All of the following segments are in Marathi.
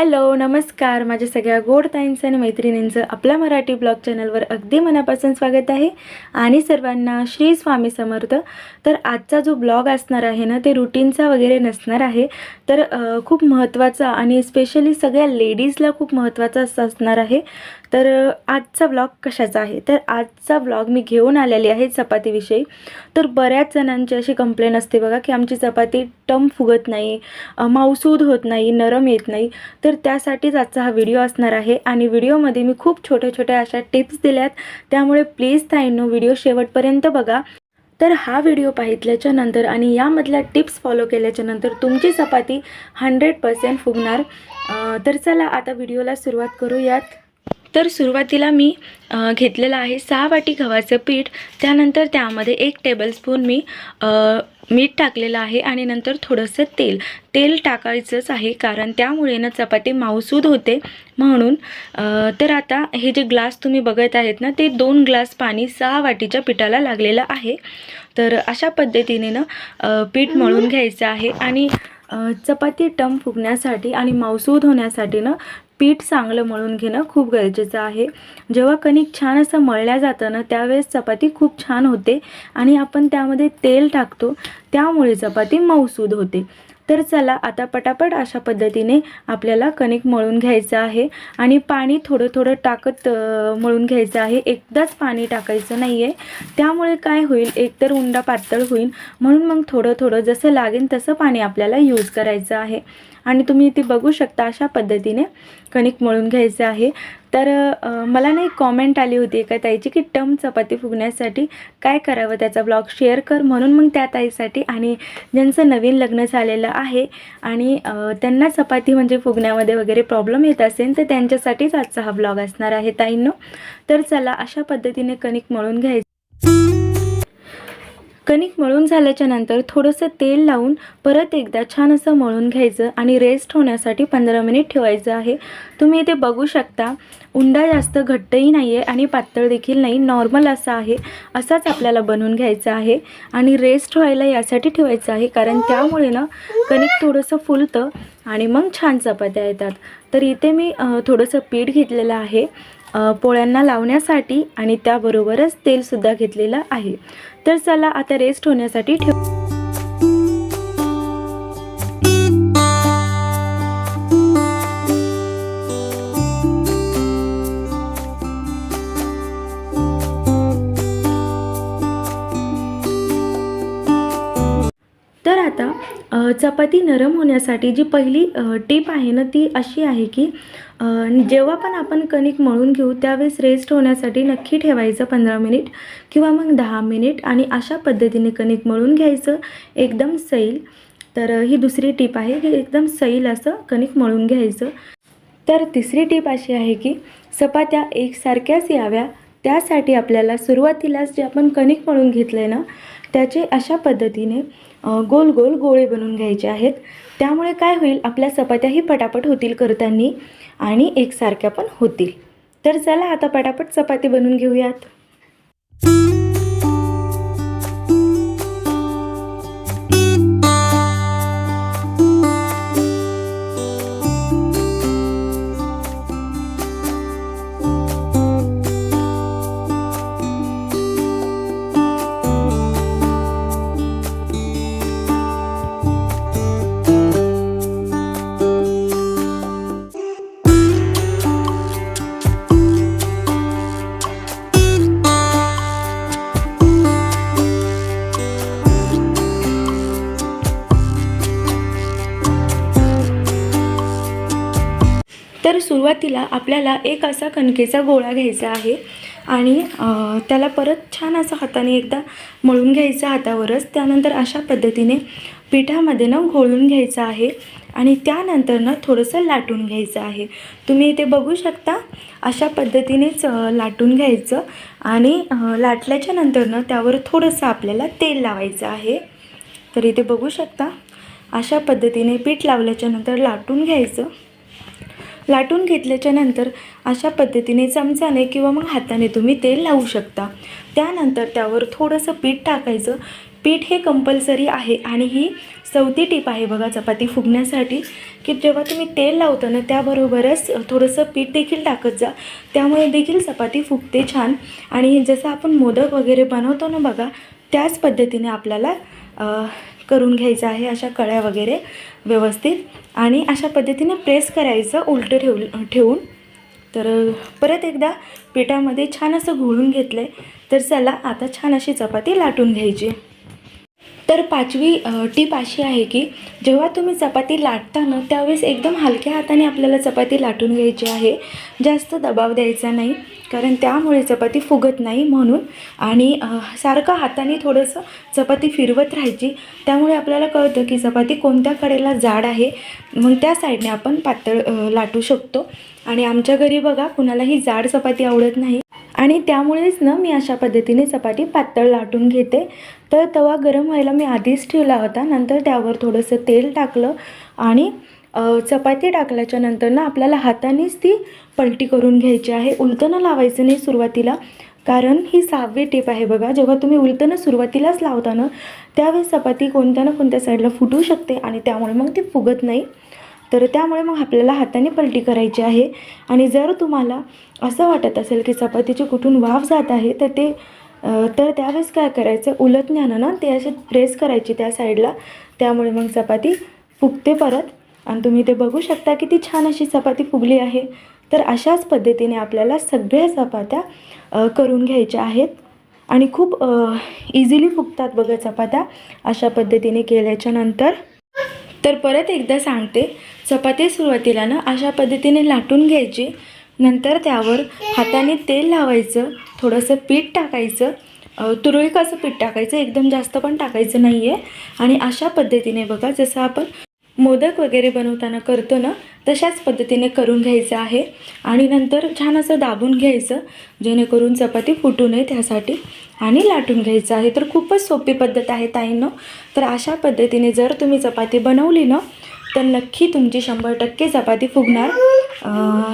हॅलो नमस्कार. माझ्या सगळ्या गोड ताईंचं आणि मैत्रिणींचं आपल्या मराठी ब्लॉग चॅनलवर अगदी मनापासून स्वागत आहे. आणि सर्वांना श्री स्वामी समर्थ. तर आजचा जो ब्लॉग असणार आहे ना ते रुटीनचा वगैरे नसणार आहे. तर खूप महत्त्वाचा आणि स्पेशली सगळ्या लेडीजला खूप महत्त्वाचा असं असणार आहे. तर आजचा ब्लॉग कशाचा आहे? तर आजचा ब्लॉग मी घेऊन आलेली आहे चपातीविषयी. तर बऱ्याच जणांची अशी कंप्लेन असते बघा की आमची चपाती टम फुगत नाही माऊसूद होत नाही नरम येत नाही. तर त्यासाठीच आजचा हा व्हिडिओ असणार आहे आणि व्हिडिओमध्ये मी खूप छोट्या छोट्या अशा टिप्स दिल्यात. त्यामुळे प्लीज ताईंनो व्हिडिओ शेवटपर्यंत बघा. तर हा व्हिडिओ पाहितल्याच्या नंतर आणि यामधल्या टिप्स फॉलो केल्याच्यानंतर तुमची चपाती हंड्रेड पर्सेंट फुगणार. तर चला आता व्हिडिओला सुरुवात करूयात. तर सुरुवातीला मी घेतलेलं आहे सहा वाटी गव्हाचं पीठ. त्यानंतर त्यामध्ये एक टेबलस्पून मी मीठ टाकलेलं आहे आणि नंतर थोडंसं तेल. तेल टाकायचंच आहे कारण त्यामुळे ना चपाती माऊसूद होते. म्हणून तर आता हे जे ग्लास तुम्ही बघत आहेत ना ते दोन ग्लास पाणी सहा वाटीच्या पिठाला लागलेलं आहे. तर अशा पद्धतीने ना पीठ मळून घ्यायचं आहे आणि चपाती टम फुगण्यासाठी आणि माऊसूद होण्यासाठी ना पीठ चांगलं मळून घेणं खूप गरजेचं आहे. जेव्हा कणिक छान असं मळल्या जातं ना त्यावेळेस चपाती खूप छान होते आणि आपण त्यामध्ये तेल टाकतो त्यामुळे चपाती मऊसूद होते. तर चला आता पटापट अशा पद्धतीने आपल्याला कणिक मळून घ्यायचं आहे आणि पाणी थोडं थोडं टाकत मळून घ्यायचं आहे. एकदाच पाणी टाकायचं नाही आहे त्यामुळे काय होईल? एकतर उंडा पातळ होईल. म्हणून मग थोडं थोडं जसं लागेल तसं पाणी आपल्याला यूज करायचं आहे. आणि तुम्ही इथे बघू शकता अशा पद्धतीने कणिक मळून घ्यायचं आहे. तर मला ना एक कॉमेंट आली होती एका ताईची की टम चपाती फुगण्यासाठी काय करावं त्याचा ब्लॉग शेअर कर म्हणून मग त्या ताईसाठी आणि ज्यांचं नवीन लग्न झालेलं आहे आणि त्यांना चपाती म्हणजे फुगण्यामध्ये वगैरे प्रॉब्लेम येत असेल तर त्यांच्यासाठीच आजचा हा ब्लॉग असणार आहे ताईंनो. तर चला अशा पद्धतीने कणिक मळून घ्यायचं. कणिक मळून झाल्याच्यानंतर थोडंसं तेल लावून परत एकदा छान असं मळून घ्यायचं आणि रेस्ट होण्यासाठी पंधरा मिनिट ठेवायचं आहे. तुम्ही इथे बघू शकता उंडा जास्त घट्टही नाही आहे आणि पातळ देखील नाही नॉर्मल असा आहे. असाच आपल्याला बनवून घ्यायचा आहे आणि रेस्ट व्हायला यासाठी ठेवायचं आहे कारण त्यामुळे ना कणिक थोडंसं फुलतं आणि मग छान चपात्या येतात. तर इथे मी थोडंसं पीठ घेतलेलं आहे. पोळ्यांना लावण्यासाठी आणि त्याबरोबरच तेलसुद्धा घेतलेलं आहे. तर चला आता रेस्ट होण्यासाठी ठेव चपाती नरम होण्यासाठी जी पहिली टीप आहे ना ती अशी आहे की जेव्हा पण आपण कणिक मळून घेऊ त्यावेळेस रेस्ट होण्यासाठी नक्की ठेवायचं पंधरा मिनिट किंवा मग दहा मिनिट आणि अशा पद्धतीने कणिक मळून घ्यायचं. एकदम सैल. तर ही दुसरी टीप आहे की एकदम सैल असं कणिक मळून घ्यायचं. तर तिसरी टीप अशी आहे की चपात्या एकसारख्याच याव्या. त्यासाठी आपल्याला सुरुवातीलाच जे आपण कणिक मळून घेतलं आहे ना त्याचे अशा पद्धतीने गोल गोल गोळे बनवून घ्यायचे आहेत. त्यामुळे काय होईल आपल्या चपात्याही पटापट होतील करताना आणि एकसारख्या पण होतील. तर चला आता पटापट चपाती बनवून घेऊयात. तर सुरुवातीला आपल्याला एक असा कणकेचा गोळा घ्यायचा आहे आणि त्याला परत छान असं हाताने एकदा मळून घ्यायचं हातावरच. त्यानंतर अशा पद्धतीने पिठामध्ये ना घोळून घ्यायचं आहे आणि त्यानंतर ना थोडंसं लाटून घ्यायचं आहे. तुम्ही इथे बघू शकता अशा पद्धतीनेच लाटून घ्यायचं आणि लाटल्याच्या नंतर ना त्यावर थोडंसं आपल्याला तेल लावायचं आहे. तर इथे बघू शकता अशा पद्धतीने पीठ लावल्याच्यानंतर लाटून घ्यायचं. लाटून घेतल्याच्या नंतर अशा पद्धतीने चमचाने किंवा मग हाताने तुम्ही तेल लावू शकता. त्यानंतर त्यावर थोडंसं पीठ टाकायचं. पीठ हे कंपल्सरी आहे आणि ही चौथी टीप आहे बघा चपाती फुगण्यासाठी की जेव्हा तुम्ही तेल लावता ना त्याबरोबरच थोडंसं पीठ देखील टाकत जा. त्यामुळे देखील चपाती फुगते छान. आणि जसं आपण मोदक वगैरे बनवतो ना बघा त्याच पद्धतीने आपल्याला करून घ्यायचं आहे अशा कळ्या वगैरे व्यवस्थित. आणि अशा पद्धतीने प्रेस करायचं उलटं ठेव ठेवून. तर परत एकदा पिठामध्ये छान असं घोळून घेतलं आहे तर चला आता छान अशी चपाती लाटून घ्यायची. तर पाचवी टीप अशी आहे की जेव्हा तुम्ही चपाती लाटता ना त्यावेळेस एकदम हलक्या हाताने आपल्याला चपाती लाटून घ्यायची आहे. जास्त दबाव द्यायचा नाही कारण त्यामुळे चपाती फुगत नाही म्हणून. आणि सारखं हाताने थोडंसं चपाती फिरवत राहायची. त्यामुळे आपल्याला कळतं की चपाती कोणत्या कडेला जाड आहे. मग त्या साईडने आपण पातळ लाटू शकतो. आणि आमच्या घरी बघा कुणालाही जाड चपाती आवडत नाही. आणि त्यामुळेच ना मी अशा पद्धतीने चपाती पातळ लाटून घेते. तर तवा गरम व्हायला मी आधीच ठेवला होता. नंतर त्यावर थोडंसं तेल टाकलं आणि चपाती टाकल्याच्या नंतर ना आपल्याला हातानेच ती पलटी करून घ्यायची आहे. उलटं लावायचं नाही सुरुवातीला. कारण ही सहावी टीप आहे बघा. जेव्हा तुम्ही उलटणं सुरुवातीलाच लावता ना त्यावेळेस चपाती कोणत्या ना कोणत्या साईडला फुटू शकते आणि त्यामुळे मग ती फुगत नाही. तर त्यामुळे मग आपल्याला हाताने पलटी करायची आहे. आणि जर तुम्हाला असं वाटत असेल की चपातीची कुठून वाफ जात आहे तर ते तर त्यावेळेस काय करायचं? उलटण्यानं ना ते असे प्रेस करायची त्या साईडला. त्यामुळे मग चपाती फुगते परत. आणि तुम्ही ते बघू शकता किती छान अशी चपाती फुगली आहे. तर अशाच पद्धतीने आपल्याला सगळ्या चपात्या करून घ्यायच्या आहेत. आणि खूप इझिली फुगतात बघा चपात्या. अशा पद्धतीने केल्याच्यानंतर तर परत एकदा सांगते चपाती सुरुवातीला ना अशा पद्धतीने लाटून घ्यायची. नंतर त्यावर हाताने तेल लावायचं थोडंसं पीठ टाकायचं. तुरळी कसं पीठ टाकायचं एकदम जास्त पण टाकायचं नाही आहे आणि अशा पद्धतीने बघा जसं आपण मोदक वगैरे बनवताना करतो ना तशाच पद्धतीने करून घ्यायचं आहे. आणि नंतर छान असं दाबून घ्यायचं जेणेकरून चपाती फुटू नये त्यासाठी. आणि लाटून घ्यायचं आहे. तर खूपच सोपी पद्धत आहे ताईंनो. तर अशा पद्धतीने जर तुम्ही चपाती बनवली ना तर नक्की तुमची शंभर टक्के चपाती फुगणार.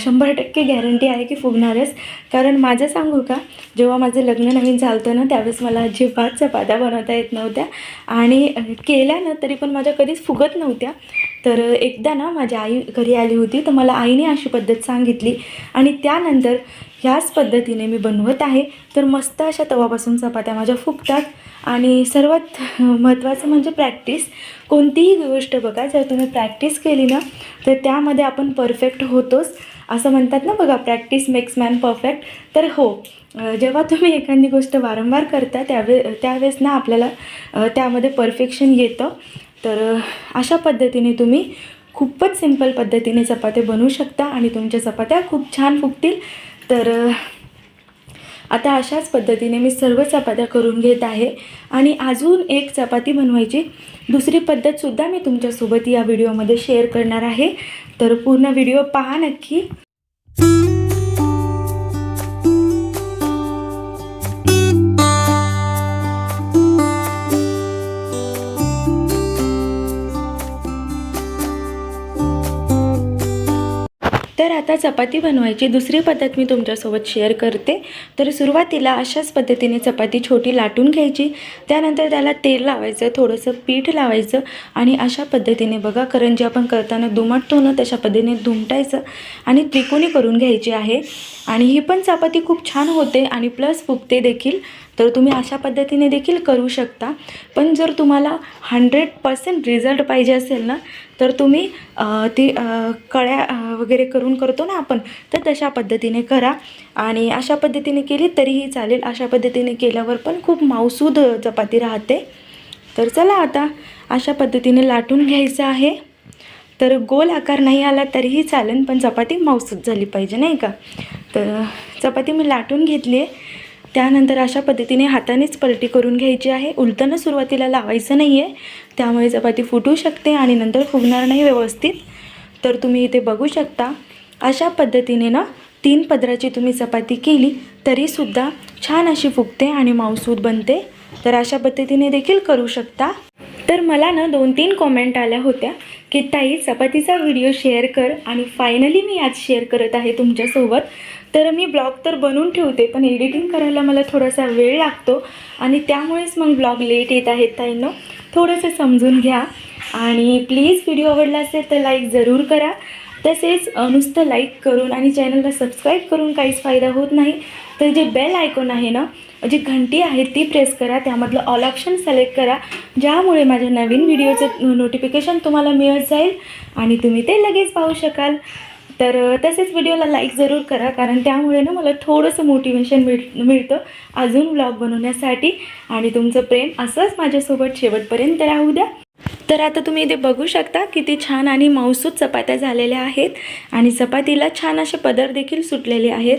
शंभर टक्के गॅरंटी आहे की फुगणारच. कारण माझं सांगू का जेव्हा माझं लग्न नवीन झालं होतं ना त्यावेळेस मला अजिबात चपात्या बनवता येत नव्हत्या. आणि केल्या ना तरी पण माझ्या कधीच फुगत नव्हत्या. तर एकदा ना माझी आई घरी आली होती तर मला आईने अशी पद्धत सांगितली आणि त्यानंतर ह्याच पद्धतीने मी बनवत आहे. तर मस्त अशा तवापासून चपात्या माझ्या फुकतात आणि सर्वात महत्त्वाचं म्हणजे प्रॅक्टिस कोणतीही गोष्ट बघा जर तुम्ही प्रॅक्टिस केली ना तर त्यामध्ये आपण परफेक्ट होतोच. असं म्हणतात ना बघा प्रॅक्टिस मेक्स मॅन परफेक्ट तर हो जेव्हा तुम्ही एखादी गोष्ट वारंवार करता त्यावे त्यावेळेस ना आपल्याला त्यामध्ये परफेक्शन येतं. तर अशा पद्धतीने तुम्ही खूपच सिंपल पद्धतीने चपात्या बनवू शकता आणि तुमच्या चपात्या खूप छान फुगतील. तर आता अशाच पद्धतीने मी सर्व चपात्या करून घेत आहे आणि अजून एक चपाती बनवायची. दुसरी पद्धतसुद्धा मी तुमच्यासोबत या व्हिडिओमध्ये शेअर करणार आहे. तर पूर्ण व्हिडिओ पहा नक्की. तर आता चपाती बनवायची. दुसरी पद्धत मी तुमच्यासोबत शेअर करते. तर सुरुवातीला अशाच पद्धतीने चपाती छोटी लाटून घ्यायची. त्यानंतर त्याला तेल लावायचं थोडंसं पीठ लावायचं आणि अशा पद्धतीने बघा कारण जे आपण करताना दुमटतो ना तशा पद्धतीने दुमटायचं आणि त्रिकोणी करून घ्यायची आहे. आणि ही पण चपाती खूप छान होते आणि प्लस फुगते देखील. तर तुम्ही अशा पद्धतीने देखील करू शकता. पण जर तुम्हाला हंड्रेड पर्सेंट रिझल्ट पाहिजे असेल ना तर तुम्ही ती कळ्या वगैरे करून करतो ना आपण तर तशा पद्धतीने करा. आणि अशा पद्धतीने केली तरीही चालेल. अशा पद्धतीने केल्यावर पण खूप मावसूद चपाती राहते. तर चला आता अशा पद्धतीने लाटून घ्यायचं आहे. तर गोल आकार नाही आला तरीही चालेल पण चपाती मावसूद झाली पाहिजे नाही का? तर चपाती मी लाटून घेतली आहे. त्यानंतर अशा पद्धतीने हातानेच पलटी करून घ्यायची आहे. उलटणं सुरुवातीला लावायचं नाही आहे त्यामुळे चपाती फुटू शकते आणि नंतर फुगणार नाही व्यवस्थित. तर तुम्ही इथे बघू शकता अशा पद्धतीने ना तीन पदराची तुम्ही चपाती केली तरीसुद्धा छान अशी फुगते आणि मांसूद बनते. तर अशा पद्धतीने देखील करू शकता. तर मला ना दोन तीन कॉमेंट आल्या होत्या. की ताई चपातीचा व्हिडिओ शेअर कर आणि फायनली मी आज शेअर करत आहे तुमच्यासोबत. तर मी ब्लॉग तर बनवून ठेवते पण एडिटिंग करायला मला थोडासा वेळ लागतो आणि त्यामुळेच मग ब्लॉग लेट येत आहेत ताईंनो. थोडंसं समजून घ्या आणि प्लीज व्हिडिओ आवडला असेल तर लाईक जरूर करा. तसेच नुसतं लाईक करून आणि चॅनलला सबस्क्राईब करून काहीच फायदा होत नाही. तर जे बेल आयकॉन आहे ना जी घंटी आहे ती प्रेस करा त्यामधलं ऑल ऑप्शन सिलेक्ट करा ज्यामुळे माझ्या नवीन व्हिडिओचं नोटिफिकेशन तुम्हाला मिळत जाईल आणि तुम्ही ते लगेच पाहू शकाल. तर तसेच व्हिडिओला लाईक जरूर करा कारण त्यामुळे ना मला थोडंसं मोटिवेशन मिळ मिळतं अजून व्लॉग बनवण्यासाठी. आणि तुमचं प्रेम असंच माझ्यासोबत शेवटपर्यंत राहू द्या. तर आता तुम्ही इथे बघू शकता किती छान आणि मौसूद चपात्या झालेल्या आहेत. आणि चपातीला छान असे पदर देखील सुटलेले आहेत.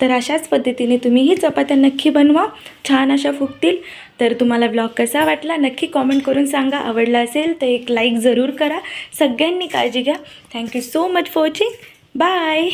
तर अशाच पद्धतीने तुम्ही ही चपात्या नक्की बनवा छान अशा फुगतील. तर तुम्हाला ब्लॉग कसा वाटला नक्की कॉमेंट करून सांगा. आवडला असेल तर एक लाईक जरूर करा. सगळ्यांनी काळजी घ्या. Thank you so much for watching bye